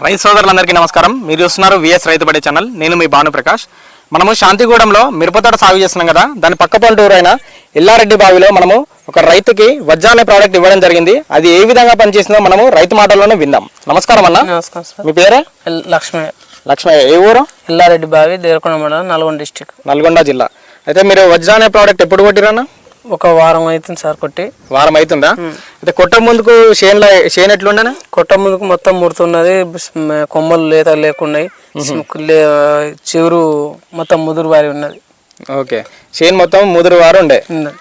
రైతు సోదరులందరికీ నమస్కారం. మీరు చూస్తున్నారు విఎస్ రైతుబడి ఛానల్. నేను మీ భానుప్రకాష్. మనము శాంతిగూడెంలో మిరపతోట సాగు చేస్తున్నాం కదా దాని పక్క పల్లెటూరు అయిన ఎల్లారెడ్డి బావిలో మనము ఒక రైతుకి వజ్జా అనే ప్రోడక్ట్ ఇవ్వడం జరిగింది. అది ఏ విధంగా పనిచేసిందో మనము రైతు మాటల్లోనే విందాం. నమస్కారం అన్న. నమస్కారం సార్. మీ పేరే? ఎల్- లక్ష్మి లక్ష్మయ్య ఏ ఊరు? ఎల్లారెడ్డి బావి దేవరకొండ మండలం నల్గొండ డిస్టిక్. నల్గొండ జిల్లా. అయితే మీరు వజ్జా అనే ప్రోడక్ట్ ఎప్పుడు కొట్టిరన్నా? ఒక వారం అవుతుంది సార్ కొట్టి. వారం అవుతుందా? అయితే కొట్ట ముందుకు చేనులో చేను ఎట్లుండేనా? కొట్ట ముందుకు మొత్తం ముడుతున్నది కొమ్మలు లేత లేకున్నాయి చిగురు మొత్తం ముదురు వారి ఉన్నది. ఓకే. చేను మొత్తం ముదురు వారు ఉండే.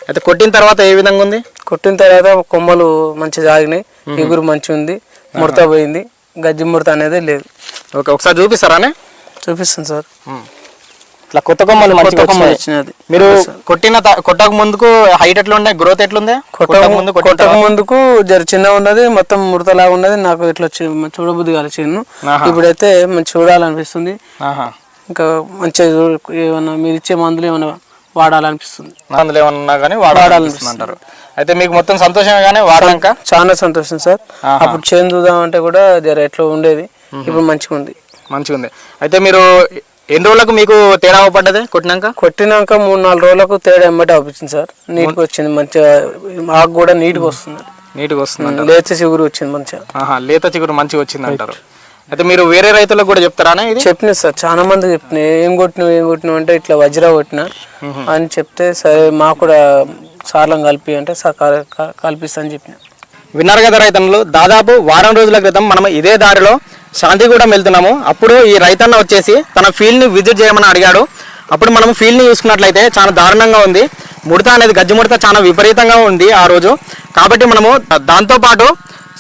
అయితే కొట్టిన తర్వాత ఏ విధంగా ఉంది? కొట్టిన తర్వాత కొమ్మలు మంచిగా ఆగినాయి ఎగురు మంచిగా ఉంది ముడత పోయింది గజ్జి ముడత అనేది లేదు. ఓకే. ఒకసారి చూపిస్తారానే? చూపిస్తాను సార్. ఇట్లా కొత్త కొమ్మలు. వచ్చినది మీరు కొట్టిన కొట్టక ముందుకు హైట్ ఎట్లా ఉండే గ్రోత్ ఎట్లుంది? కొట్టక ముందు కొట్టక ముందుకు జర చిన్నగా ఉన్నది మొత్తం ముడతలాగా ఉన్నది. నాకు ఇట్లా చూడబుద్ధి కాదు చిన్ను. ఆహా. ఇప్పుడైతే మంచి చూడాలనిపిస్తుంది. ఇంకా మంచిగా ఏమన్నా మీరు ఇచ్చే మందులు ఏమన్నా వాడాలనిపిస్తుంది. అందులో ఏమన్నా కానీ వాడాలనిపిస్తుంది. అంటారు అయితే మీకు మొత్తం సంతోషంగానే వాడాక చాలా సంతోషం సార్. అప్పుడు చేను చూద్దామంటే కూడా జర ఎట్లా ఉండేది ఇప్పుడు మంచిగా ఉంది మంచిగా ఉంది అయితే మీరు ఎన్ని రోజులకు మీకు తేడా పడ్డది కొట్టినాక? కొట్టినాక మూడు నాలుగు రోజులకు తేడా ఎమ్మటే అవుపించింది సార్. నీట్గా వచ్చింది మంచిగా ఆకు కూడా నీట్గా వస్తుంది. నీట్గా వస్తుంది లేత చిగురు వచ్చింది మంచిగా. ఆహా లేత చిగురు మంచిగా వచ్చింది అంటారు. అయితే మీరు వేరే రైతులకు కూడా చెప్తారానే ఇది? చెప్పిన సార్ చాలా మంది చెప్పిన ఏం కొట్టినావు ఏం కొట్టినావు? అంటే ఇట్లా వజ్రా కొట్టిన. అని చెప్తే సరే మాకు కూడా సార్లం కలిపి అంటే సార్ కల్- కల్- కల్పిస్తా అని చెప్పిన. విన్నారు కదా రైతన్నులు దాదాపు వారం రోజుల క్రితం మనం ఇదే దారిలో శాంతిగూడెం వెళ్తున్నాము. అప్పుడు ఈ రైతన్న వచ్చేసి తన ఫీల్డ్ని విజిట్ చేయమని అడిగాడు. అప్పుడు మనం ఫీల్డ్ని చూసుకున్నట్లయితే చాలా దారుణంగా ఉంది. ముడత అనేది గజ్జి ముడత చాలా విపరీతంగా ఉంది ఆ రోజు. కాబట్టి మనము దాంతోపాటు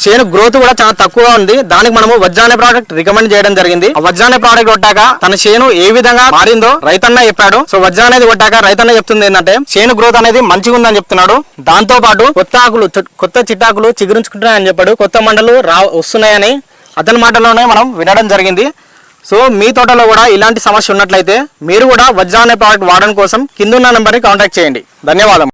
చేను గ్రోత్ కూడా చాలా తక్కువగా ఉంది. దానికి మనము వజ్రానే ప్రోడక్ట్ రికమెండ్ చేయడం జరిగింది. ఆ వజ్రానే ప్రోడక్ట్ కొట్టాక తన చేను ఏ విధంగా మారిందో రైతన్న చెప్పాడు. సో వజ్రా అనేది కొట్టాక రైతన్న చెప్తుంది ఏంటంటే చేను గ్రోత్ అనేది మంచిగా ఉందని చెప్తున్నాడు. దాంతో పాటు కొత్త ఆకులు కొత్త చిట్టాకులు చిగురించుకుంటున్నాయని చెప్పాడు. కొత్త మండలు రా వస్తున్నాయని అతని మాటలోనే మనం వినడం జరిగింది. సో మీ తోటలో కూడా ఇలాంటి సమస్య ఉన్నట్లయితే మీరు కూడా వజ్రా అనే ప్రోడక్ట్ వాడడం కోసం కింద ఉన్న నెంబర్ని కాంటాక్ట్ చేయండి. ధన్యవాదం